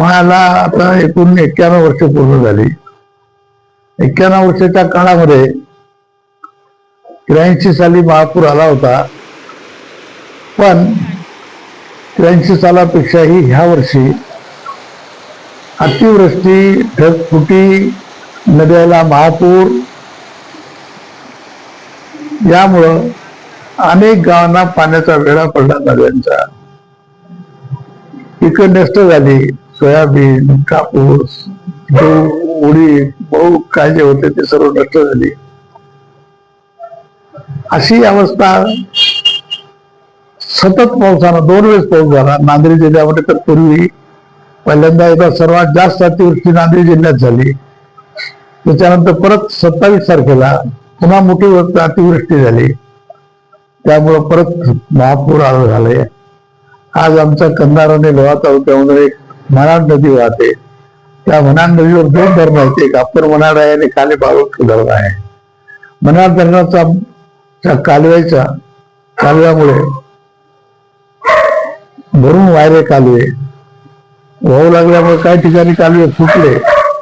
मला आता एकूण एक्क्याण्णव वर्ष पूर्ण झाली. एक्क्याण्णव वर्षाच्या काळामध्ये त्र्याऐंशी साली महापूर आला होता. पण त्र्याऐंशी सालापेक्षाही ह्या वर्षी अतिवृष्टी ढगफुटी नद्याला महापूर यामुळं अनेक गावांना पाण्याचा वेढा पडला नद्यांचा. पिकं नष्ट झाली. सोयाबीन कापूस गहू उडीद बहु काय जे होते ते सर्व नष्ट झाली. अशी अवस्था सतत पावसानं दोन वेळेस पाऊस झाला. नांदेड जिल्ह्यामध्ये तर पूर्वी पहिल्यांदा एकदा सर्वात जास्त अतिवृष्टी नांदेड जिल्ह्यात झाली. त्याच्यानंतर परत सत्तावीस तारखेला पुन्हा मोठी अतिवृष्टी झाली. त्यामुळं परत महापूर आलं झालंय. आज आमचा कंधार आणि लोहा तालुक्यामध्ये एक मनाड नदी वाहते. त्या मनाड नदीवर दोन धरण आहेत एक अप्पर मनाड आहे आणि काले बाळूट धरण आहे. मनाड धरणाचा त्या कालव्याच्या कालव्यामुळे भरून वायरे कालवे. वाहू लागल्यामुळे काही ठिकाणी कालवे फुटले.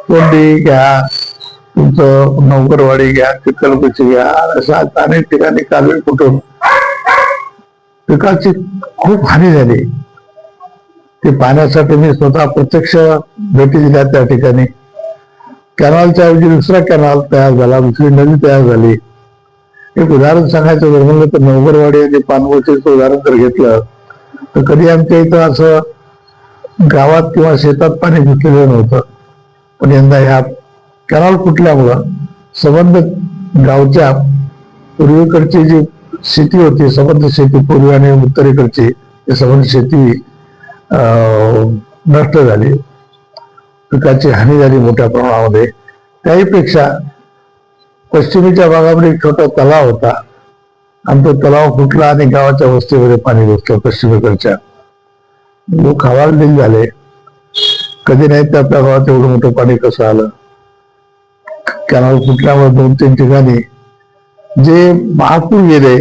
तोंडी घ्या तुमचं नौकरवाडी घ्या चिकलपची घ्या अशा अनेक ठिकाणी कालवे फुटून पिकाची खूप हानी झाली. ते पाण्यासाठी मी स्वतः प्रत्यक्ष भेटी दिल्या त्या ठिकाणी. कॅनॉलच्या ऐवजी दुसरा कॅनॉल तयार झाला दुसरी नदी तयार झाली. एक उदाहरण सांगायचं जर म्हणलं तर नवगरवाडी आणि पानगोटीचं उदाहरण जर घेतलं तर कधी आमच्या इथं असं गावात किंवा शेतात पाणी घुसलेलं नव्हतं. पण यंदा ह्या कॅनॉल फुटल्यामुळं संबंध गावच्या पूर्वेकडची जी शेती होती संबंध शेती पूर्वी आणि उत्तरेकडची संबंध शेती नष्ट झाली. पिकाची हानी झाली मोठ्या प्रमाणामध्ये. त्याहीपेक्षा पश्चिमेच्या भागामध्ये एक छोटा तलाव होता. आणि तो तलाव फुटला आणि गावाच्या वस्तीमध्ये पाणी घुसलं पश्चिमेकडच्या. लोक हवालदिल झाले. कधी नाही त्या आपल्या गावात एवढं मोठं पाणी कसं आलं? कॅनॉल फुटल्यामुळे दोन तीन ठिकाणी जे महापूर गेले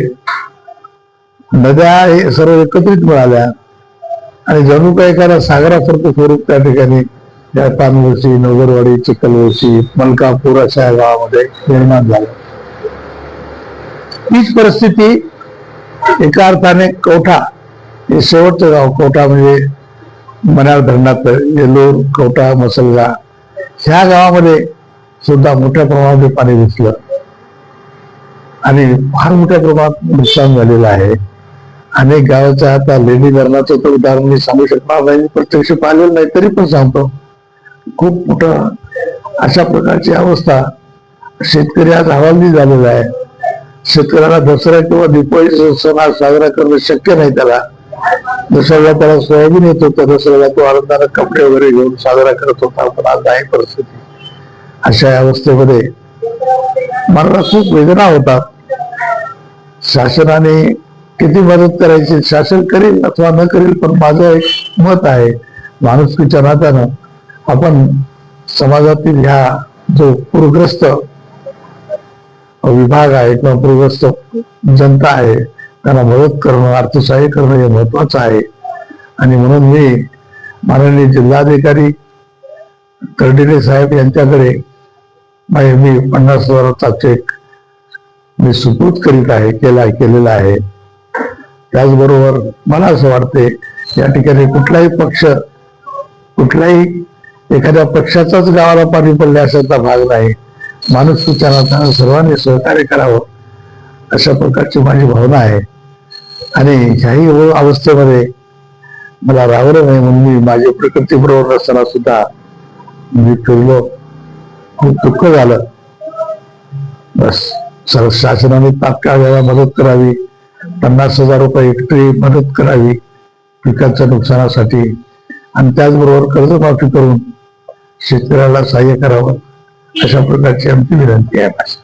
नद्या हे सर्व एकत्रित मिळाल्या. आणि जणू काय एखाद्या सागरासारखं स्वरूप त्या ठिकाणी या पानवशी नगरवाडी चिखलवशी मलकापूर अशा या गावामध्ये निर्माण झालं. तीच परिस्थिती एका अर्थाने कवठा हे शेवटचं गाव कवठा म्हणजे मनार धरणात येलोर कवठा मसलगा ह्या गावामध्ये सुद्धा मोठ्या प्रमाणामध्ये पाणी घुसलं आणि फार मोठ्या प्रमाणात नुकसान झालेलं आहे. अनेक गावाच्या आता लेडी धरणाचं तर उदाहरण मी सांगू शकणार नाही. मी प्रत्यक्ष पाहिलेलं नाही तरी पण सांगतो. खूप मोठं अशा प्रकारची अवस्था शेतकरी आज हवालदी झालेला आहे. शेतकऱ्याला दसरा किंवा दिपाळी सण आज साजरा करणं शक्य नाही त्याला. दसऱ्याला त्याला सोयाबीन येत होतं दसऱ्याला तो आनंदानं कपडे वगैरे घेऊन साजरा करत होता पण आज नाही परिस्थिती. अशा अवस्थेमध्ये मला खूप वेदना होतात. शासनाने किती मदत करायची? शासन करेल अथवा न करेल पण माझं एक मत आहे माणुसकीच्या नात्यानं आपण समाजातील ह्या जो पूरग्रस्त विभाग आहे किंवा पूरग्रस्त जनता आहे त्यांना मदत करणं अर्थसहाय्य करणं हे महत्वाचं आहे. आणि म्हणून मी माननीय जिल्हाधिकारी कर्डिले साहेब यांच्याकडे माझे मी पन्नास हजाराचा चेक मी सुपूत करीत आहे केला केलेला आहे. त्याचबरोबर मला असं वाटते या ठिकाणी कुठलाही पक्ष कुठलाही एखाद्या पक्षाचाच गावाला पाणी पडले असाचा भाग नाही. माणूस सुचारांना सर्वांनी सहकार्य करावं अशा प्रकारची माझी भावना आहे. आणि ह्याही अवस्थेमध्ये मला रावलं नाही म्हणून मी माझ्या प्रकृती बरोबर नसताना सुद्धा मी फिरलो. खूप दुःख झालं. बस सर्व शासनाने तात्काळ याला मदत करावी. पन्नास हजार रुपये हेक्टरी मदत करावी पिकाच्या नुकसानासाठी. आणि त्याचबरोबर कर्जमाफी करून शेतकऱ्याला सहाय्य करावं अशा प्रकारची आमची विनंती आहे. माझी